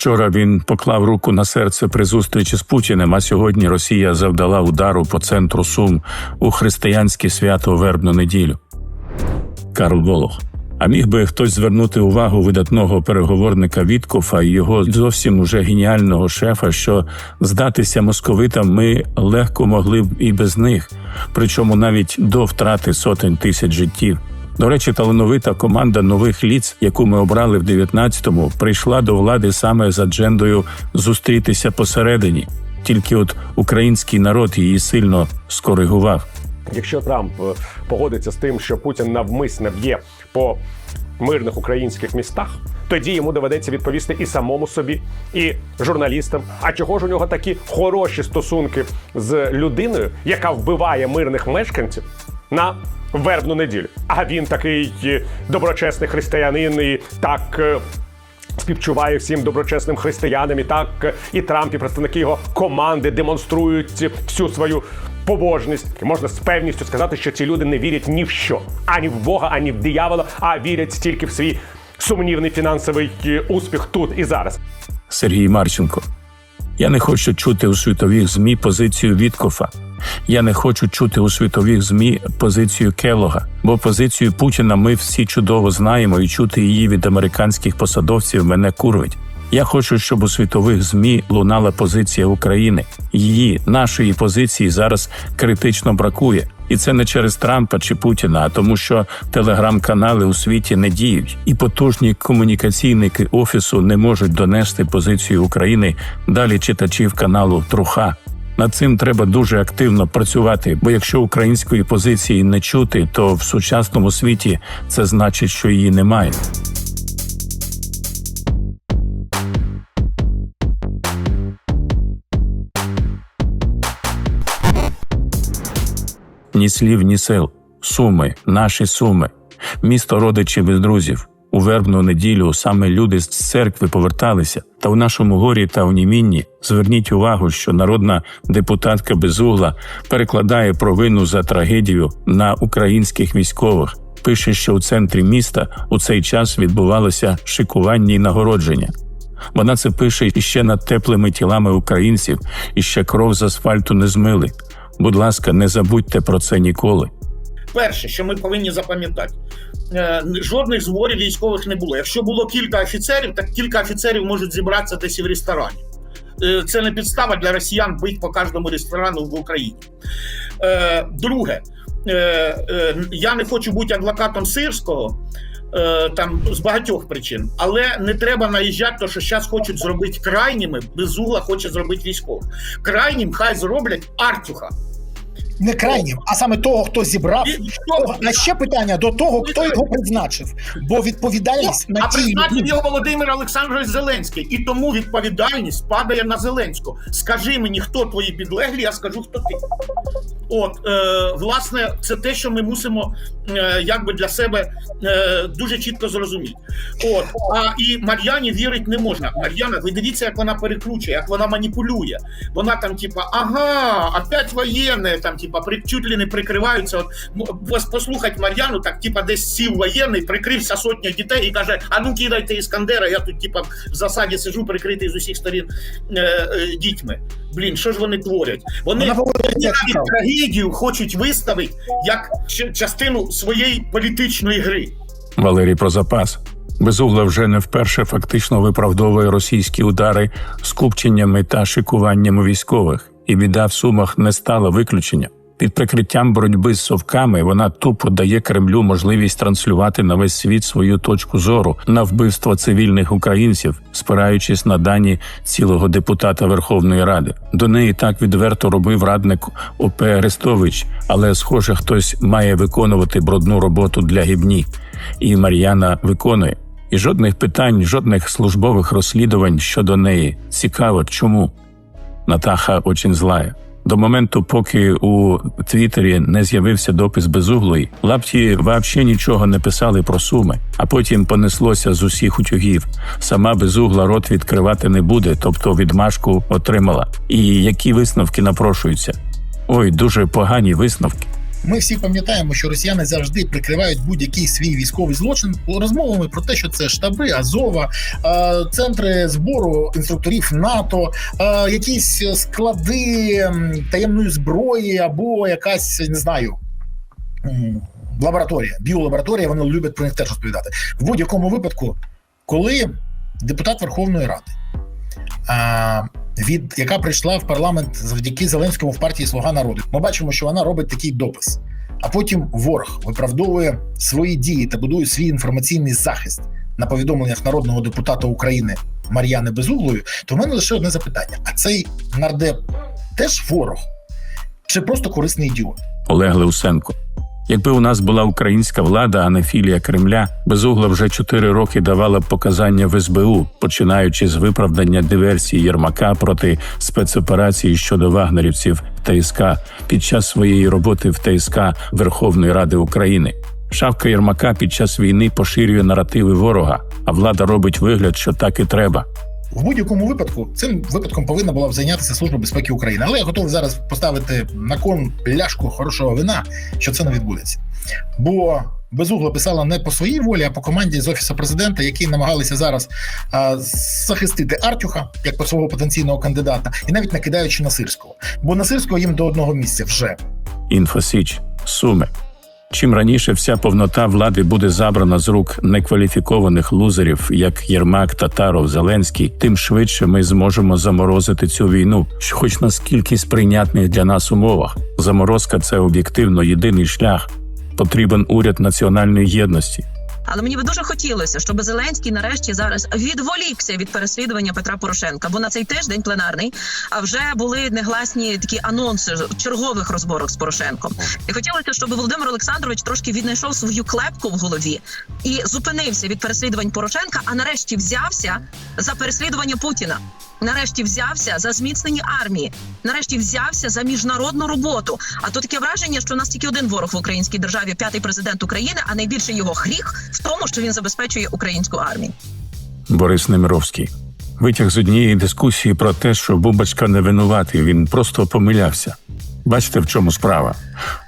Вчора він поклав руку на серце при зустрічі з Путіним. А сьогодні Росія завдала удару по центру Сум у християнське свято Вербну неділю. Карл Волох. А міг би хтось звернути увагу видатного переговорника Віткофа і його зовсім уже геніального шефа, що здатися московитам ми легко могли б і без них, причому навіть до втрати сотень тисяч життів. До речі, талановита команда нових ліц, яку ми обрали в 19-му, прийшла до влади саме з аджендою зустрітися посередині. Тільки от український народ її сильно скоригував. Якщо Трамп е, погодиться з тим, що Путін навмисне б'є по мирних українських містах, тоді йому доведеться відповісти і самому собі, і журналістам. А чого ж у нього такі хороші стосунки з людиною, яка вбиває мирних мешканців на вербну неділю? А він такий е, доброчесний християнин і так. е, Співчуває всім доброчесним християнам, і так е, і Трамп, і представники його команди демонструють всю свою побожність. Можна з певністю сказати, що ці люди не вірять ні в що, ані в Бога, ані в диявола, а вірять тільки в свій сумнівний фінансовий успіх тут і зараз. Сергій Марченко. Я не хочу чути у світових ЗМІ позицію Віткофа. Я не хочу чути у світових ЗМІ позицію Келога, бо позицію Путіна ми всі чудово знаємо, і чути її від американських посадовців мене курвить. Я хочу, щоб у світових ЗМІ лунала позиція України. Її нашої позиції зараз критично бракує, і це не через Трампа чи Путіна, а тому, що телеграм-канали у світі не діють, і потужні комунікаційники офісу не можуть донести позицію України далі читачів каналу Труха. Над цим треба дуже активно працювати, бо якщо української позиції не чути, то в сучасному світі це значить, що її немає. Ні слів, ні сил. Суми, наші суми, місто родичів і друзів. У вербну неділю саме люди з церкви поверталися. Та в нашому горі та в Німінні зверніть увагу, що народна депутатка Безугла перекладає провину за трагедію на українських військових. Пише, що у центрі міста у цей час відбувалося шикування і нагородження. Вона це пише іще над теплими тілами українців, і ще кров з асфальту не змили. Будь ласка, не забудьте про це ніколи. Перше, що ми повинні запам'ятати, е, жодних зборів військових не було. Якщо було кілька офіцерів, так кілька офіцерів можуть зібратися десь в ресторані. Е, Це не підстава для росіян бити по кожному ресторану в Україні. Е, Друге, я не хочу бути адвокатом сирського. Там з багатьох причин, але не треба наїжджати, то що зараз хочуть зробити крайніми. Безугла хоче зробити військових. Крайнім хай зроблять Артюха. Не крайнім, а саме того, хто зібрав. І А ще питання до того, хто його призначив. Бо відповідальність А на тій призначив його Володимир Олександрович Зеленський, і тому відповідальність падає на Зеленського. Скажи мені, хто твої підлеглі, я скажу, хто ти. От, е, власне, це те, що ми мусимо е, якби для себе е, дуже чітко зрозуміти. От, а і Мар'яні вірить не можна. Мар'яна, ви дивіться, як вона перекручує, як вона маніпулює. Вона там, типа, ага, опять воєнне, там, типа, чуть ли не прикриваються. От м- послухать Мар'яну, так, типа, десь сів воєнний, прикрився сотня дітей і каже: А ну кидайте іскандера, я тут, типа, в засаді сиджу, прикритий з усіх сторін е, е, дітьми. Блін, що ж вони творять? Вони навіть цікаво. хочуть виставити як частину своєї політичної гри. Валерій про запас. Безугла вже не вперше фактично виправдовує російські удари скупченнями та шикуваннями військових, і біда в сумах не стала виключенням. Під прикриттям боротьби з совками вона тупо дає Кремлю можливість транслювати на весь світ свою точку зору на вбивство цивільних українців, спираючись на дані цілого депутата Верховної Ради. До неї так відверто робив радник ОП Арестович, але схоже, хтось має виконувати брудну роботу для гібні. І Мар'яна виконує. І жодних питань, жодних службових розслідувань щодо неї. Цікаво, чому Натаха очень злая. До моменту, поки у Твіттері не з'явився допис безуглої, лапті взагалі нічого не писали про суми, а потім понеслося з усіх утюгів. Сама безугла рот відкривати не буде, тобто відмашку отримала. І які висновки напрошуються? Ой, дуже погані висновки. Ми всі пам'ятаємо, що росіяни завжди прикривають будь-який свій військовий злочин розмовами про те, що це штаби Азова, центри збору інструкторів НАТО, якісь склади таємної зброї або якась не знаю. Лабораторія, біолабораторія, вони люблять про них теж розповідати. В будь-якому випадку, коли депутат Верховної Ради, а, від яка прийшла в парламент завдяки Зеленському в партії Слуга народу, ми бачимо, що вона робить такий допис. А потім ворог виправдовує свої дії та будує свій інформаційний захист на повідомленнях народного депутата України Мар'яни Безуглої. То в мене лише одне запитання: а цей нардеп теж ворог чи просто корисний ідіот? Олег Леусенко. Якби у нас була українська влада, а не філія Кремля, безугла вже чотири роки давала б показання в СБУ, починаючи з виправдання диверсії Єрмака проти спецоперації щодо вагнерівців в ТСК під час своєї роботи в ТСК Верховної Ради України. Шавка Єрмака під час війни поширює наративи ворога, а влада робить вигляд, що так і треба. В будь-якому випадку цим випадком повинна була б зайнятися служба безпеки України. Але я готовий зараз поставити на кон пляшку хорошого вина, що це не відбудеться. Бо безугла писала не по своїй волі, а по команді з офісу президента, які намагалися зараз а, захистити Артюха як по свого потенційного кандидата, і навіть накидаючи на Сирського. Бо на Сирського їм до одного місця вже. Інфосіч, Суми. Чим раніше вся повнота влади буде забрана з рук некваліфікованих лузерів, як Єрмак, Татаров, Зеленський, тим швидше ми зможемо заморозити цю війну, хоч наскільки сприйнятних для нас умовах. Заморозка це об'єктивно єдиний шлях. Потрібен уряд національної єдності. Але мені би дуже хотілося, щоб Зеленський нарешті зараз відволікся від переслідування Петра Порошенка. Бо на цей тиждень пленарний а вже були негласні такі анонси чергових розборок з Порошенком. І хотілося, щоб Володимир Олександрович трошки віднайшов свою клепку в голові і зупинився від переслідувань Порошенка, а нарешті взявся за переслідування Путіна. Нарешті взявся за зміцнення армії, нарешті взявся за міжнародну роботу. А то таке враження, що у нас тільки один ворог в українській державі, п'ятий президент України, а найбільший його гріх в тому, що він забезпечує українську армію. Борис Немировський. Витяг з однієї дискусії про те, що Бубачка не винуватий, він просто помилявся. Бачите, в чому справа?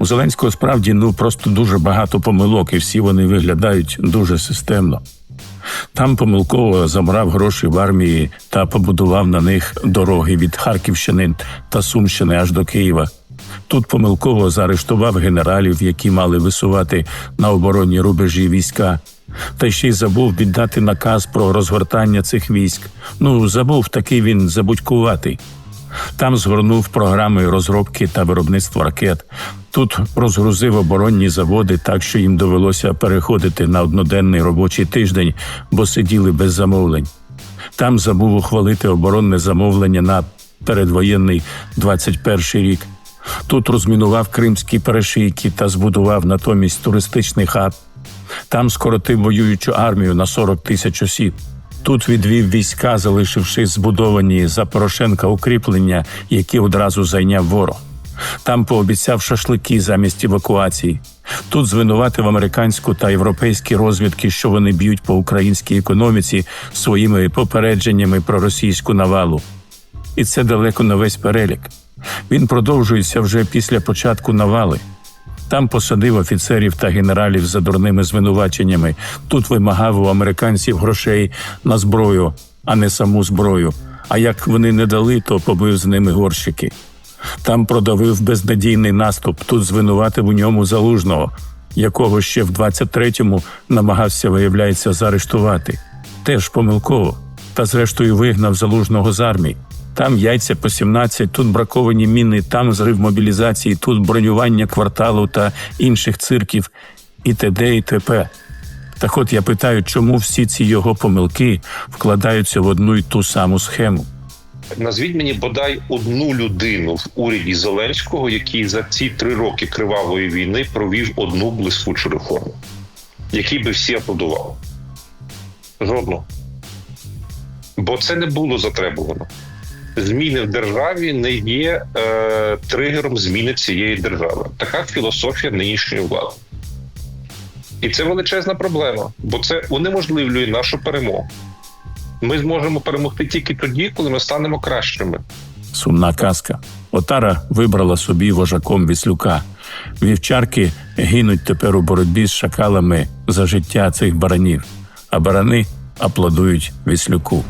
У Зеленського справді ну просто дуже багато помилок, і всі вони виглядають дуже системно. Там помилково забрав гроші в армії та побудував на них дороги від Харківщини та Сумщини аж до Києва. Тут помилково заарештував генералів, які мали висувати на оборонні рубежі війська. Та ще й забув віддати наказ про розгортання цих військ. Ну, забув такий він забудькуватий. Там згорнув програми розробки та виробництва ракет. Тут розгрузив оборонні заводи так, що їм довелося переходити на одноденний робочий тиждень, бо сиділи без замовлень. Там забув ухвалити оборонне замовлення на передвоєнний 21 рік. Тут розмінував кримські перешийки та збудував натомість туристичний хаб. Там скоротив воюючу армію на 40 тисяч осіб. Тут відвів війська, залишивши збудовані за Порошенка укріплення, які одразу зайняв ворог. Там пообіцяв шашлики замість евакуації. Тут звинуватив американську та європейські розвідки, що вони б'ють по українській економіці своїми попередженнями про російську навалу. І це далеко не весь перелік. Він продовжується вже після початку навали. Там посадив офіцерів та генералів за дурними звинуваченнями. Тут вимагав у американців грошей на зброю, а не саму зброю. А як вони не дали, то побив з ними горщики. Там продавив безнадійний наступ. Тут звинуватив у ньому залужного, якого ще в 23-му намагався, виявляється, заарештувати. Теж помилково. Та зрештою вигнав залужного з армії. Там яйця по 17, тут браковані міни, там зрив мобілізації, тут бронювання кварталу та інших цирків, і т.д. і т.п. Так от я питаю, чому всі ці його помилки вкладаються в одну й ту саму схему? Назвіть мені бодай одну людину в уряді Зеленського, який за ці три роки кривавої війни провів одну блискучу реформу, який би всі аплодували. Жодного. Бо це не було затребувано. Зміни в державі не є е, тригером зміни цієї держави. Така філософія нинішньої влади. І це величезна проблема, бо це унеможливлює нашу перемогу. Ми зможемо перемогти тільки тоді, коли ми станемо кращими. Сумна казка. Отара вибрала собі вожаком віслюка. Вівчарки гинуть тепер у боротьбі з шакалами за життя цих баранів, а барани аплодують віслюку.